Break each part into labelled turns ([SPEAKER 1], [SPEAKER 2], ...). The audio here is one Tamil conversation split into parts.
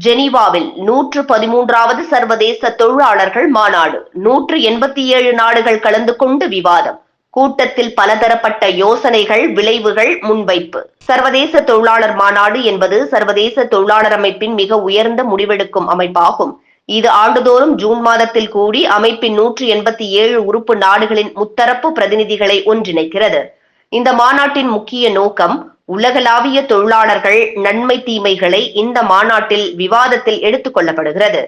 [SPEAKER 1] ஜெனீவாவில் நூற்று பதிமூன்றாவது சர்வதேச தொழிலாளர்கள் மாநாடு. நூற்று எண்பத்தி ஏழு நாடுகள் கலந்து கொண்டு விவாதம். கூட்டத்தில் பலதரப்பட்ட யோசனைகள் விளைவுகள் முன்வைப்பு. சர்வதேச தொழிலாளர் மாநாடு என்பது சர்வதேச தொழிலாளர் அமைப்பின் மிக உயர்ந்த முடிவெடுக்கும் அமைப்பாகும். இது ஆண்டுதோறும் ஜூன் மாதத்தில் கூடி அமைப்பின் நூற்று எண்பத்தி ஏழு உறுப்பு நாடுகளின் முத்தரப்பு பிரதிநிதிகளை ஒன்றிணைக்கிறது. இந்த மாநாட்டின் முக்கிய நோக்கம் உலகளாவிய தொழிலாளர்கள் நன்மை தீமைகளை இந்த மாநாட்டில் விவாதத்தில் எடுத்துக் கொள்ளப்படுகிறது.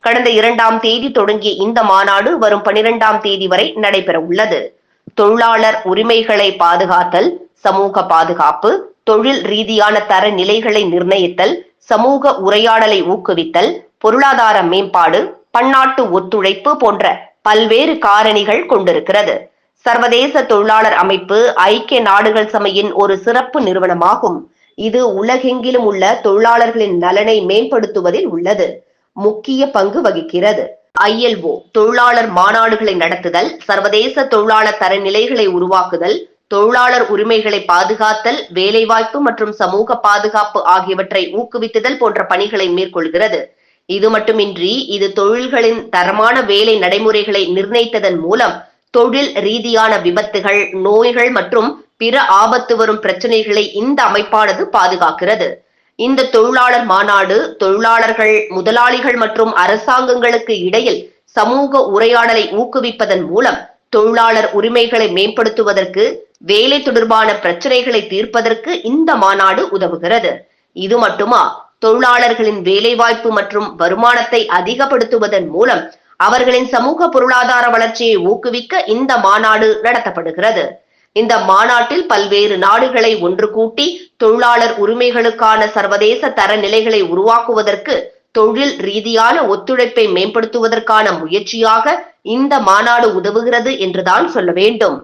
[SPEAKER 1] கடந்த இரண்டாம் தேதி தொடங்கிய இந்த மாநாடு வரும் பனிரெண்டாம் தேதி வரை நடைபெற உள்ளது. தொழிலாளர் உரிமைகளை பாதுகாத்தல் சமூக பாதுகாப்பு தொழில் ரீதியான தர நிலைகளை நிர்ணயித்தல் சமூக உரையாடலை ஊக்குவித்தல் பொருளாதார மேம்பாடு பன்னாட்டு ஒத்துழைப்பு போன்ற பல்வேறு காரணிகள் கொண்டிருக்கிறது. சர்வதேச தொழிலாளர் அமைப்பு ஐக்கிய நாடுகள் சபையின் ஒரு சிறப்பு நிறுவனமாகும். இது உலகெங்கிலும் உள்ள தொழிலாளர்களின் நலனை மேம்படுத்துவதில் உள்ளது. முக்கிய பங்கு வகிக்கிறது. ஐஎல்ஓ தொழிலாளர் மாநாடுகளை நடத்துதல் சர்வதேச தொழிலாளர் தரநிலைகளை உருவாக்குதல் தொழிலாளர் உரிமைகளை பாதுகாத்தல் வேலைவாய்ப்பு மற்றும் சமூக பாதுகாப்பு ஆகியவற்றை ஊக்குவித்துதல் போன்ற பணிகளை மேற்கொள்கிறது. இது மட்டுமின்றி இது தொழில்களின் தரமான வேலை நடைமுறைகளை நிர்ணயித்ததன் மூலம் தொழில் ரீதியான விபத்துகள் நோய்கள் மற்றும் பிற ஆபத்து வரும் பிரச்சனைகளை இந்த அமைப்பானது பாதுகாக்கிறது. இந்த தொழிலாளர் மாநாடு தொழிலாளர்கள் முதலாளிகள் மற்றும் அரசாங்கங்களுக்கு இடையில் சமூக உரையாடலை ஊக்குவிப்பதன் மூலம் தொழிலாளர் உரிமைகளை மேம்படுத்துவதற்கு வேலை தொடர்பான பிரச்சனைகளை தீர்ப்பதற்கு இந்த மாநாடு உதவுகிறது. இது மட்டுமா? தொழிலாளர்களின் வேலைவாய்ப்பு மற்றும் வருமானத்தை அதிகப்படுத்துவதன் மூலம் அவர்களின் சமூக பொருளாதார வளர்ச்சியை ஊக்குவிக்க இந்த மாநாடு நடத்தப்படுகிறது. இந்த மாநாட்டில் பல்வேறு நாடுகளை ஒன்று கூட்டி தொழிலாளர் உரிமைகளுக்கான சர்வதேச தரநிலைகளை உருவாக்குவதற்கு தொழில் ரீதியான ஒத்துழைப்பை மேம்படுத்துவதற்கான முயற்சியாக இந்த மாநாடு உதவுகிறது என்றுதான் சொல்ல வேண்டும்.